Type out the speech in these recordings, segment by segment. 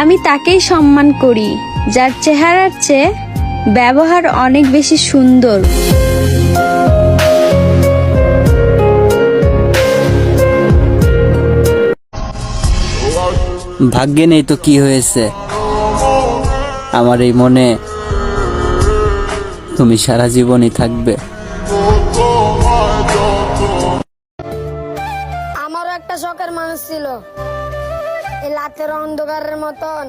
আমি তাকেই সম্মান করি যার চেহারার চেয়ে ব্যবহার অনেক বেশি সুন্দর। ভাগ্যে নেই তো কি হয়েছে? আমার এই মনে তুমি সারা জীবনই থাকবে। আমারও একটা শখের মানুষ ছিল। এই লাতের অন্ধকারের মতন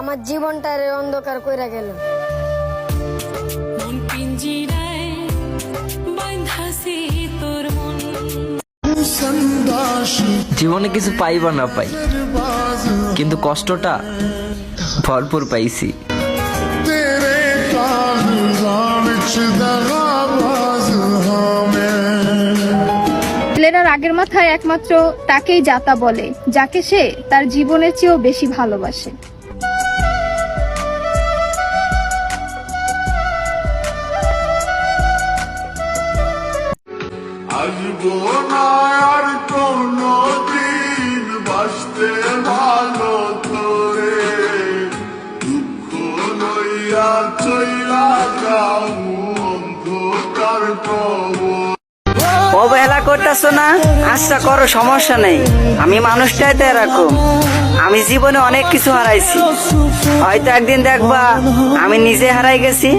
আমার জীবনটারে অন্ধকার কইরা গেল। জীবনে কিছু পাই বা না পাই কিন্তু কষ্টটা ভরপুর পাইছি। রাগের মাথায় একমাত্র তাকেই যাতা বলে যাকে সে তার জীবনের চেয়েও বেশি ভালোবাসে। ভালো অবহেলা করতেছো না? আচ্ছা করো, সমস্যা নেই। আমি মানুষটাই তো এরকম। আমি জীবনে অনেক কিছু হারাইছি। হয়তো একদিন দেখবা, আমি নিজে হারাই গেছি।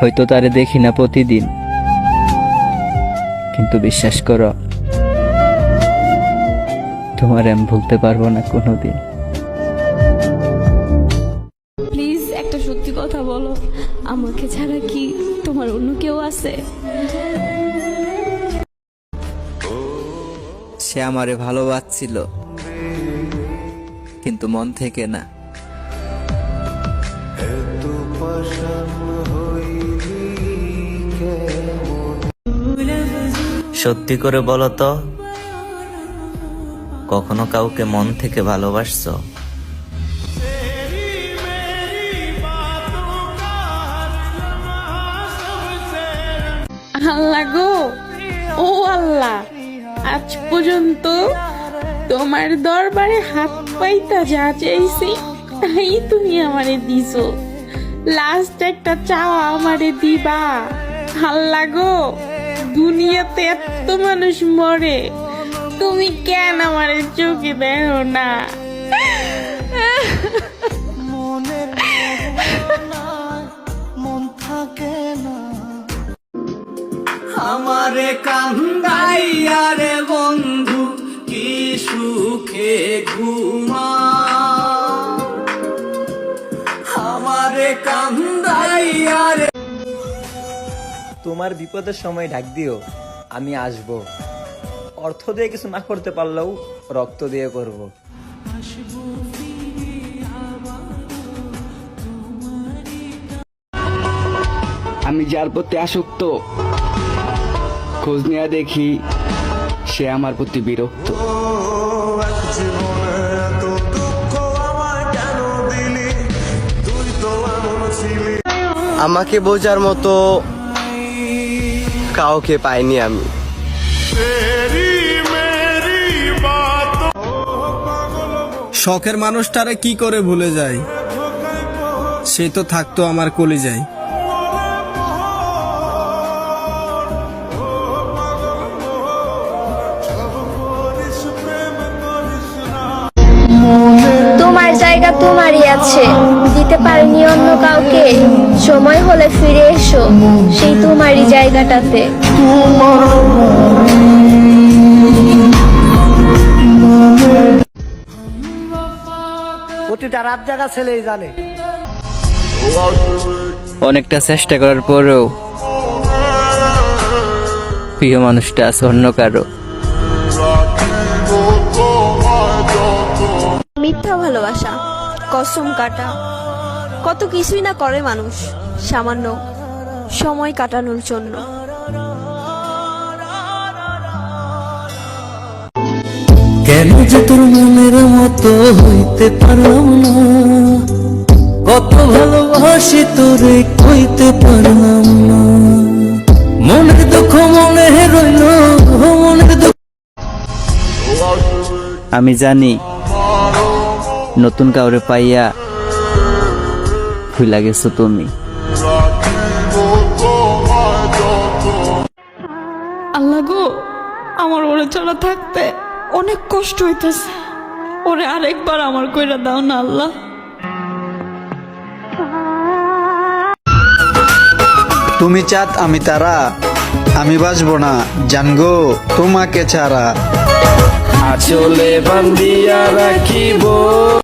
হয়তো তারে দেখি না প্রতিদিন। কিন্তু বিশ্বাস করো, তোমার আমি ভুলতে পারব না কোনোদিন। আমাকে ছাড়া কি তোমার অন্য কেউ আছে? সে আমারে ভালোবাসছিল কিন্তু মন থেকে না। সত্যি করে বলো তো কখনো কাউকে মন থেকে ভালোবাসছো? আল্লাহ গো। ও আল্লাহ, আজ পর্যন্ত তোমার দরবারে হাত পাইতা যা চাইছি, তাই তুমি আমারে দিছো। লাস্ট একটা চাওয়া আমারে দিবা। আল্লাহ গো, দুনিয়াতে এত মানুষ মরে, তুমি কেন আমারে চোখে দেখো না? আমারে কান্দাইয়া রে বন্ধু কি সুখে ঘুমা। আমারে কান্দাইয়া রে তোমার বিপদের সময় ডাক দিও আমি আসব। অর্থ দিয়ে কিছু না করতে পারলেও রক্ত দিয়ে করব। আমি যার প্রতি আসক্ত খোঁজ নেয়া দেখি সে আমার প্রতি বিরক্ত। আমাকে বোঝার মতো কাউকে পাইনি আমি। শখের মানুষটারে কি করে ভুলে যায়? সে তো থাকতো আমার কলে যায় জায়গা তোমারই আছে। দিতে পারেনি অন্য কাউকে। সময় হলে ফিরে এসো সেই তোমারই জায়গাটাতে। প্রতিটা রাত জায়গা ছেলেই জানে। অনেকটা চেষ্টা করার পরেও প্রিয় মানুষটা আছে অন্য কারও। মিথ্যা ভালোবাসা। কসম কাটা। কত কিছুই না করে মানুষ। সামান্য সময় কাটানোর জন্য। কেন যে তোর মনের মতো হইতে পারলাম না? কত ভালোবাসি তোরে কইতে পারলাম না। মনের দুঃখ মনে রইল মনের দুঃখ আমি জানি নতুন কাউরে পাইয়া ভুলা গেছো তুমি। আল্লাহ গো আমার ওরে ছাড়া থাকতে অনেক কষ্ট হইতেছে। ওরে আরেকবার আমার কইরা দাও না আল্লাহ। তুমি চাঁদ আমি তারা আমি বাঁচবো না জানগো তোমাকে ছাড়া। আচলে বান্দিয়া রাখিব।